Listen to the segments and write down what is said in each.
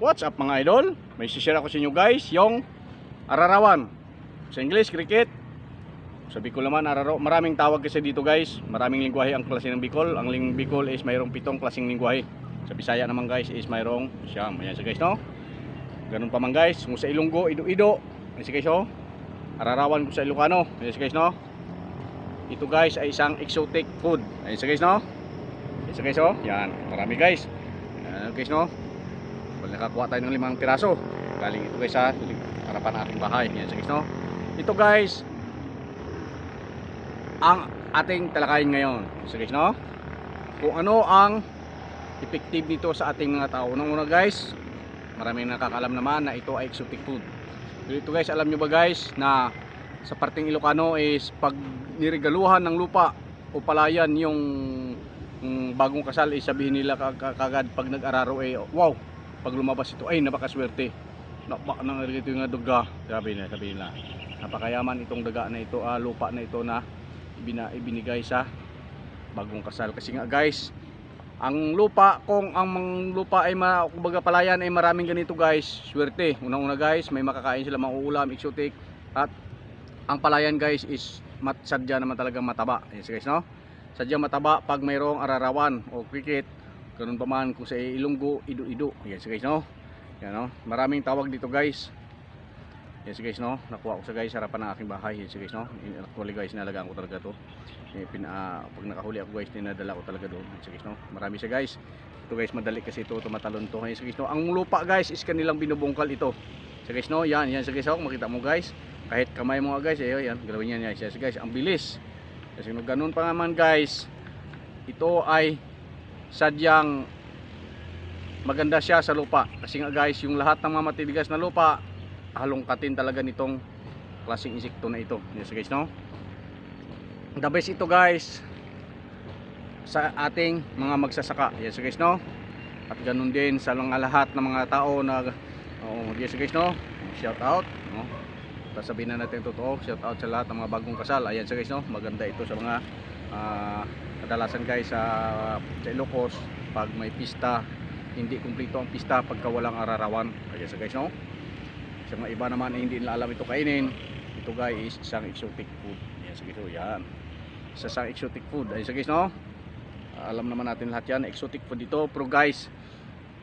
What's up mga idol? May share ako sa inyo guys, yung ararawan. Sa English, cricket. Sa Bicol naman, araro. Maraming tawag kasi dito guys. Maraming lingwahe ang klase ng Bicol. Ang ling Bicol is mayroong pitong klaseng lingwahe. Sa Bisaya naman guys is mayroong siyam. Ayan siya guys no. Ganun pa man guys. Kung sa Ilonggo, Ido-Ido. Ayan siya guys oh. Ararawan ko sa Ilocano. Ayan siya guys no. Ito guys ay isang exotic food. Ayan siya guys no. Ayan siya guys oh. Yan. Marami guys. Ayan guys no. Well, nakakuha tayo ng limang piraso. Galing ito guys sa harapan ng aking bahay. Yan sa guys no. Ito guys ang ating talakayin ngayon. So guys no. Kung ano ang effective nito sa ating mga tao. Unang una guys, maraming nakakalam naman na ito ay exotic food. Pero ito guys, alam nyo ba guys na sa parting Ilocano is pag niregaluhan ng lupa o palayan yung mm, bagong kasal is sabihin nila kag- kag- kagad pag nag-araro eh wow pag lumabas ito ay napakaswerte. Napa nang ito yung duga. Sabi nila sabi nila napakayaman itong daga na ito ah, lupa na ito na ibina, ibinigay sa bagong kasal. Kasi nga guys ang lupa kung ang mga lupa ay ma, kumbaga palayan ay maraming ganito guys swerte. Unang una guys may makakain sila mga ulam exotic. At ang palayan guys is mat, sadya naman talagang mataba. Yes guys no? Sadya mataba pag mayroong ararawan o cricket ganun pa man kung sa ilunggo ido-ido. Yes guys no? Yan no? Maraming tawag dito guys. Yes guys no? Nakuha ko sa guys harapan ng aking bahay. Yes guys no? Actually guys nalagaan ko talaga to. Eh, pina, ah, pag nakahuli ako guys dinadala ko talaga doon. Yes guys no? Marami siya guys. Ito guys madali kasi ito tumatalon to. Yes guys no? Ang lupa guys is kanilang binubungkal ito. Yes guys no? Yan yan yes guys no makita mo guys. Kahit kamay mo nga guys eh yan galawin yan yes guys ang bilis. Kasi no? Ganun pa naman guys. Ito ay sadyang maganda siya sa lupa. Kasi nga guys yung lahat ng mga matitigas na lupa halongkatin talaga nitong klaseng insekto na ito. Yes guys no? The best ito guys sa ating mga magsasaka. Yes guys no? At ganun din sa mga lahat ng mga tao na oh, yes guys no? Shout out no? Sasabihin na natin totoo shout out sa lahat ng mga bagong kasal. Ayan guys no? Maganda ito sa mga ah, kadalasan guys sa, sa Ilocos pag may pista hindi kumpleto ang pista pagka walang ararawan. Ayan sa guys no? Sa mga iba naman ay hindi nila alam ito kainin. Ito guys is isang exotic food. Ayan sa guys yan. Isa isang exotic food. Ayan sa guys no? Alam naman natin lahat yan exotic food ito. Pero guys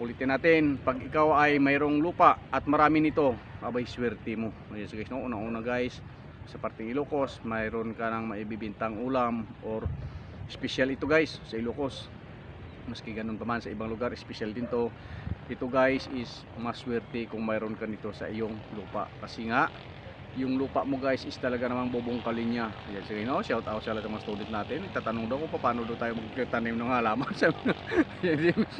ulitin natin pag ikaw ay mayroong lupa at marami nito abay swerte mo. Ayan sa guys no? Una una guys sa parting Ilocos mayroon ka ng maibibintang ulam or special ito guys sa Ilocos. Maski ganun pa man sa ibang lugar special din to. Ito guys is maswerte kung mayroon ka nito sa iyong lupa. Kasi nga yung lupa mo guys is talaga namang bubungkalin niya. Ayan, sige no? Shout out sa lahat ng mga student natin. Itatanong daw kung paano daw tayo magtanim ng halaman. Ko,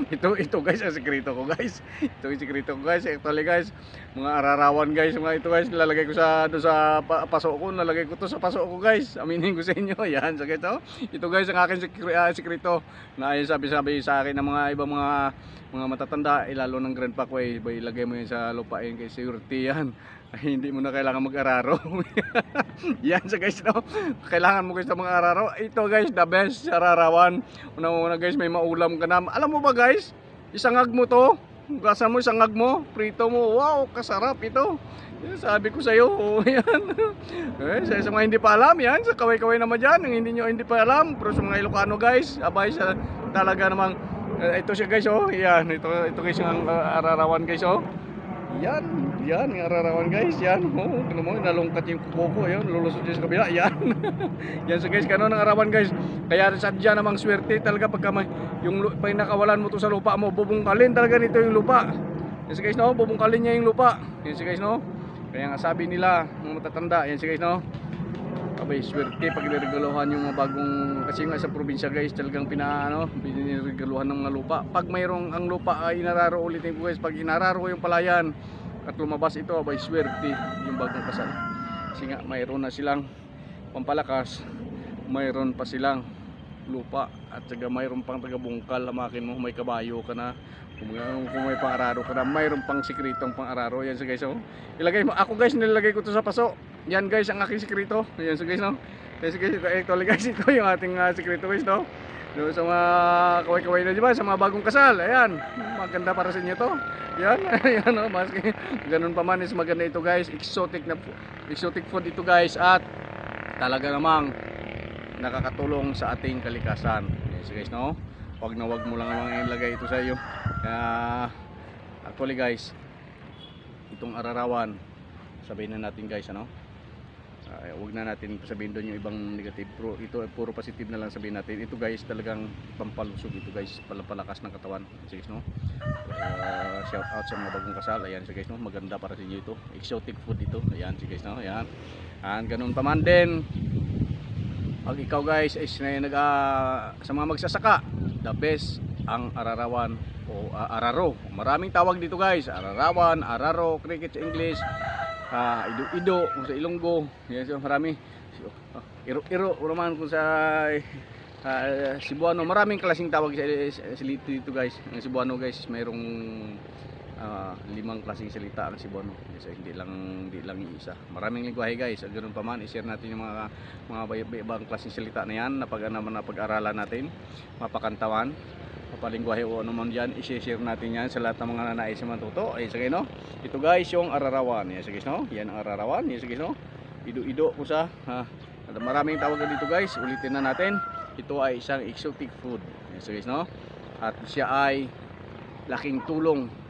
ito ito guys ang sekreto ko guys. Ito yung sekreto ko guys. Actually guys mga ararawan guys mga ito guys nilalagay ko sa do sa pa, paso ko. Nalagay ko to sa paso ko guys. Aminin ko sa inyo. Yan so ito. Ito guys ang aking sekre, ah, sekreto na ay sabi-sabi sa akin ng mga ibang mga mga matatanda eh, lalo ng grandpa ko eh ilagay mo yan sa lupain kay surety yan ay hindi mo na kailangan mag-araro. Yan sa guys no? Kailangan mo guys sa mga araro ito guys the best ararawan una una guys may maulam ka na. Alam mo ba guys isangag mo to. Gasa mo isangag mo. Prito mo. Wow kasarap ito. Yan, sabi ko sa iyo yan. Eh, sa, sa mga hindi pa alam yan sa kaway-kaway naman dyan yung hindi nyo hindi pa alam. Pero sa mga Ilocano guys abay sa talaga namang eh, ito siya guys oh yan. Ito ito guys yung uh, ararawan guys oh yan, yan, yung ararawan guys, yan. Oh, tignan mo, nalungkat yung kuko ko, yun, lulusot dyan sa kabila, yan. yan so guys, ganun ang arawan guys. Kaya sadya namang swerte talaga pagka may, yung lu- pag nakawalan mo to sa lupa mo, bubungkalin talaga nito yung lupa. Yan so guys, no, bubungkalin niya yung lupa. Yan so guys, no. Kaya nga sabi nila, mga matatanda, yan so guys, no. Abay, swerte pag niregaluhan yung mga bagong kasi nga sa probinsya guys talagang pinaano biniregaluhan ng mga lupa. Pag mayroong ang lupa ay inararo ulitin ko guys pag inararo yung palayan at lumabas ito abay swerte yung bagong kasal kasi nga mayroon na silang pampalakas mayroon pa silang lupa at saka mayroon pang taga-bungkal hamakin mo may kabayo ka na kung, kung may pang-araro ka na mayroon pang sikretong pang-araro yan sa guys oh. ilagay mo ako guys nilagay ko to sa paso yan guys ang aking sikreto yan sa guys no sa guys ito actually guys ito yung ating uh, sikreto guys no Doon sa mga kaway-kaway na di ba? Sa mga bagong kasal. Ayan. Maganda para sa inyo to. Yan. Ayan o. Maski ganun pa man is maganda ito guys. Exotic na exotic food ito guys. At talaga namang nakakatulong sa ating kalikasan. Yes guys no. Wag na wag mo lang naman ilagay ito sa iyo. Kaya actually guys itong ararawan sabihin na natin guys ano? Ah, wag na natin sabihin doon yung ibang negative. Pro ito puro positive na lang sabihin natin. Ito guys talagang pampalusog ito guys. Palapalakas ng katawan. Sige guys no? Ah, shout out sa mga bagong kasal. Ayan sige guys no? Maganda para sa inyo ito. Exotic food ito. Ayan sige guys no? Ayan. And ganun pa man din pag ikaw guys is na nag ah, sa mga magsasaka the best ang ararawan o ah, araro. Maraming tawag dito guys. Ararawan araro cricket sa English ah, ido-ido kung sa Ilonggo. Yan so marami. Ah, iro-iro naman kung sa ah, Cebuano. Maraming klaseng tawag sa, sa, sa dito guys. Ang Cebuano guys mayroong ah, limang klaseng salita ang Cebuano so, hindi lang hindi lang isa. Maraming lingwahe guys. At ganun pa man i-share natin yung mga mga bay- ibang klaseng salita na yan na pag naman na pag-aralan natin. Mapakantawan. Mapalingwahe o ano man dyan i-share natin yan sa lahat ng mga nanais sa matuto ay sige no? Ito guys yung ararawan. Yan sige no? Yan ang ararawan. Yan sige no? Ido-ido po sa ha, maraming tawag dito guys. Ulitin na natin. Ito ay isang exotic food. Yan sige no? At siya ay laking tulong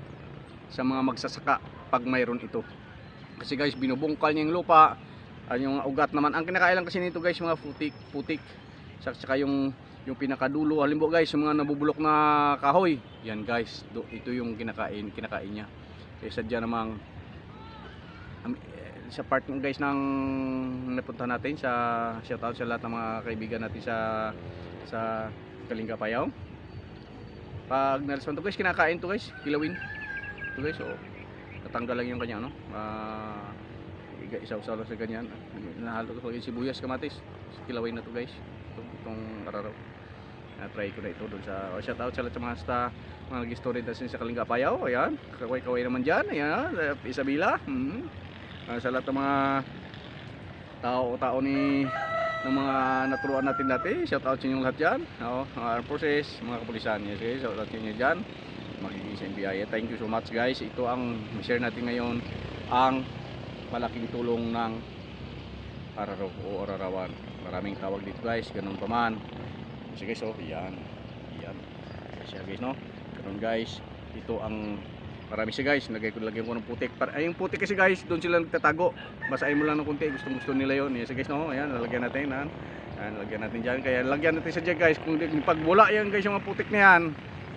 sa mga magsasaka pag mayroon ito. Kasi guys binubungkal niya yung lupa. At yung ugat naman. Ang kinakailan kasi nito guys mga putik putik. Saka saka yung yung pinakadulo. Halimbawa guys yung mga nabubulok na kahoy. Yan guys. Do, ito yung kinakain kinakain niya. Kaya sadya namang am- eh, sa part ng guys ng napunta natin sa shoutout sa lahat ng mga kaibigan natin sa sa Kalinga Payaw pag nalaswan to guys kinakain to guys. Kilawin to guys so natanggal lang yung kanya ano ah isaw-saw lang sa ganyan. Nahalo ko yung sibuyas kamatis. Kilawin na to guys. Itong, itong araraw na try ko na ito doon sa oh, shout out sa lahat sa mga sta mga nag-story natin sa Kalinga Payaw. Ayan. Kaway-kaway naman dyan. Ayan sa Isabela. Hmm. Ah, sa lahat ng mga tao-tao ni ng mga naturuan natin dati. Shout out sa inyong lahat dyan. Oh, mga armed forces mga kapulisan. Yes, okay? shout out sa inyo dyan magiging sa NBI thank you so much guys. Ito ang share natin ngayon ang malaking tulong ng araraw o ararawan. Maraming tawag dito guys. Ganun pa man. Kasi guys oh yan. Yan. Kasi guys no? Ganun guys. Ito ang marami siya guys. Lagay ko lagyan ko ng putik. Para ay yung putik kasi guys doon sila nagtatago. Basahin mo lang ng konti. Gustong gusto nila yon yes guys no? Ayan lalagyan natin yan. Ayan, lagyan natin dyan. Kaya lagyan natin sa dyan guys. Kung pag wala yan guys yung mga putik na yan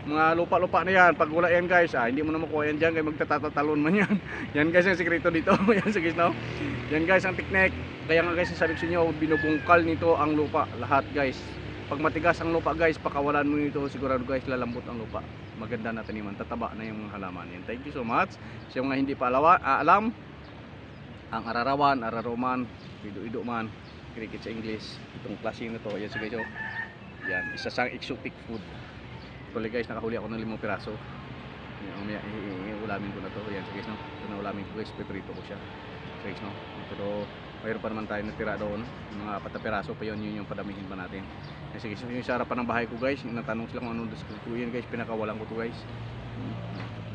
mga lupa-lupa na yan. Pag wala yan guys ah, hindi mo na makuha yan dyan. Kaya magtatatalon man yan. Yan guys ang sekreto dito. Yan sa guys no? Yan guys ang technique. Kaya nga guys sabi ko sa inyo binubungkal nito ang lupa. Lahat guys. Pag matigas ang lupa guys pakawalan mo nito. Sigurado guys lalambot ang lupa. Maganda na taniman tataba na yung halaman. Yan thank you so much. Sa mga hindi pa alawa, ah, alam ang ararawan araroman ido-ido man cricket sa English itong klase na to. Yan sa guys yan isa sang exotic food Actually guys, nakahuli ako ng limang piraso. Umaya, ulamin ko na to. Yan, guys, no? Ito na ulamin ko guys, peperito ko siya. Guys, no? Pero mayroon pa naman tayo natira doon. Mga apat piraso pa yun, yun yung padamihin pa natin. Sige, so, yung sa harapan ng bahay ko guys, natanong sila kung anong ko yan guys, pinakawalan ko to guys.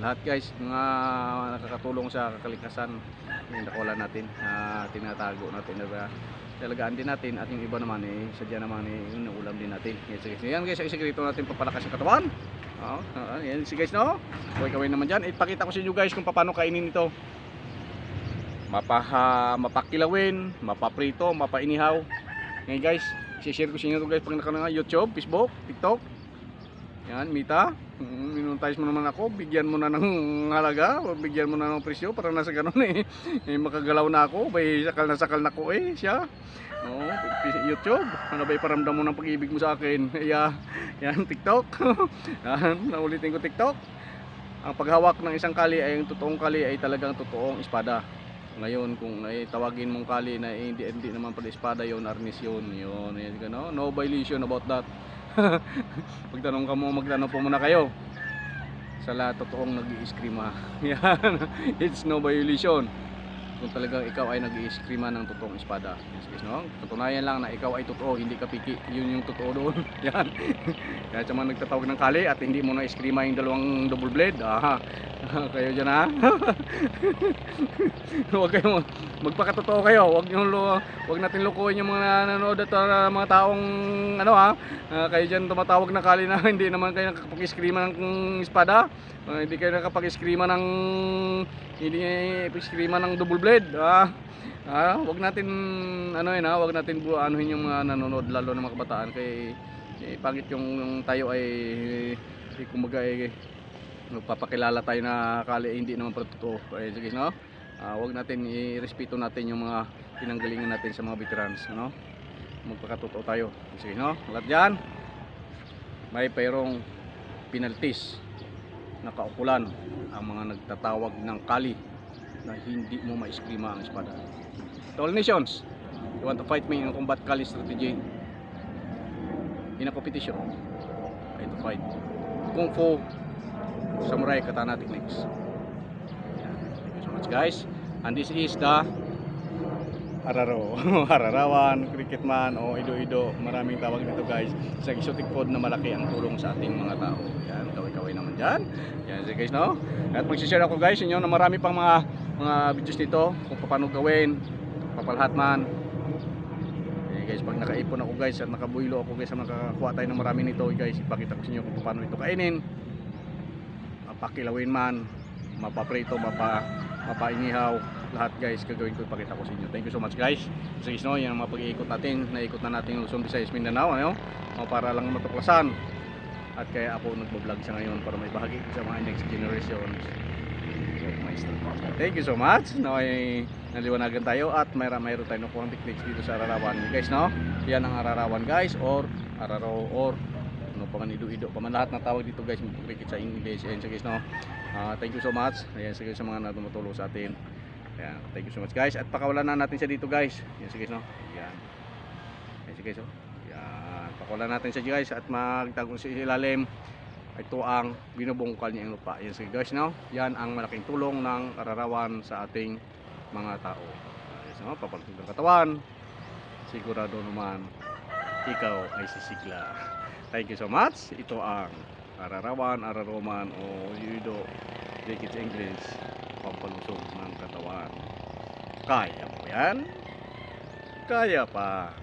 Lahat guys, mga nakakatulong sa kalikasan, yung nakawalan natin, na tinatago natin, na talagaan din natin at yung iba naman eh sadya naman eh yung ulam din natin. Yan sige yan guys ang sekreto natin papalakas ang katawan. Oo, oo, yan si guys no? Kaway kaway naman dyan. Ipakita ko sa inyo guys kung paano kainin ito. Mapaha mapakilawin mapaprito mapainihaw. Ngayon guys share ko sa inyo to guys pag naka nga youtube facebook tiktok yan mita Mm, minuntize mo naman ako bigyan mo na ng halaga bigyan mo na ng presyo para nasa ganun eh, eh makagalaw na ako bay sakal na sakal na ko eh siya pi- YouTube. Ano ba iparamdam mo ng pag-ibig mo sa akin? Yeah, yan, TikTok. yan, naulitin ko TikTok. Ang paghawak ng isang kali ay yung totoong kali ay talagang totoong espada. Ngayon, kung ay tawagin mong kali na hindi, hindi naman pala espada yun, arnis yun. Yun, yun, no? no violation about that. Magtanong ka mo, magtanong po muna kayo. Sa lahat totoong nag-i-scream ha. Yan, it's no violation. Kung talagang ikaw ay nag-iiskrima ng totoong espada. Yes, guys, no? Katunayan lang na ikaw ay totoo, hindi ka piki. Yun yung totoo doon. Yan. Kaya sa mga nagtatawag ng kali at hindi mo na iskrima yung dalawang double blade, aha. kayo dyan ha. huwag kayo magpakatotoo kayo. Huwag niyo huwag natin lukuhin yung mga nanonood at uh, mga taong ano ha. Ah, kayo dyan tumatawag ng kali na hindi naman kayo nakapag-iskrima ng espada. Ah, hindi kayo nakapag-iskrima ng hindi nakapag-iskrima ng double blade. Ah, ah, wag natin ano yun ha, wag natin anuhin yung mga nanonood lalo ng mga kabataan kay eh, pangit yung, yung tayo ay eh, kumbaga eh, magpapakilala tayo na kali eh, hindi naman pala totoo. Eh, sige, no? Ah, wag natin i-respeto natin yung mga pinanggalingan natin sa mga veterans, no? Magpakatotoo tayo. Sige, no? Lahat dyan, may payroong penalties na kaukulan ang mga nagtatawag ng kali na hindi mo maiskrima ang espada. To all nations, you want to fight me in combat kali strategy in a competition, I to fight Kung Fu Samurai Katana Techniques. Thank you so much guys. And this is the Araro. Ararawan, cricket man o ido-ido. Maraming tawag dito guys. Sa exotic food na malaki ang tulong sa ating mga tao. Yan, kaway-kaway naman dyan. Yan so guys no. At magsishare ako guys inyo na marami pang mga mga videos nito kung paano gawin. Papalhat man. Eh, guys, pag nakaipon ako guys at nakabuilo ako guys, makakakuha tayo ng marami nito guys. Ipakita ko sa inyo kung paano ito kainin mapakilawin man, mapaprito, mapa, mapainihaw, lahat guys gagawin ko ipakita ko sa inyo. Thank you so much guys. So guys no, yan ang mga pag-iikot natin, naikot na natin yung Luzon, Visayas, Mindanao, ano? O, para lang matuklasan. At kaya ako nagbo-vlog sa ngayon para may bahagi sa mga next generations. Thank you so much. No, ay naliwanagan tayo at mayroon mayroon tayo nakuha techniques dito sa Ararawan. Guys, no? Yan ang Ararawan guys or Araro or ano pa man ido-ido pa man lahat ng tawag dito guys magpapikit sa English and so guys no Ah, thank you so much ayan sige sa mga na tumutulong sa atin ayan thank you so much guys. At pakawalan na natin siya dito guys. Ayan sige no? Ayan. Ayan sige so ayan pakawalan natin siya guys at magtagong sa ilalim. Ito ang binubungkal niya ang lupa. Ayan sige guys no? Yan ang malaking tulong ng kararawan sa ating mga tao. Ayan so papalusog ng katawan. Sigurado naman ikaw ay sisigla. Thank you so much. Ito ang Ararawan, Araroman o Yudo Jackets English pampalusog ng. Kaya mo yan? Kaya pa.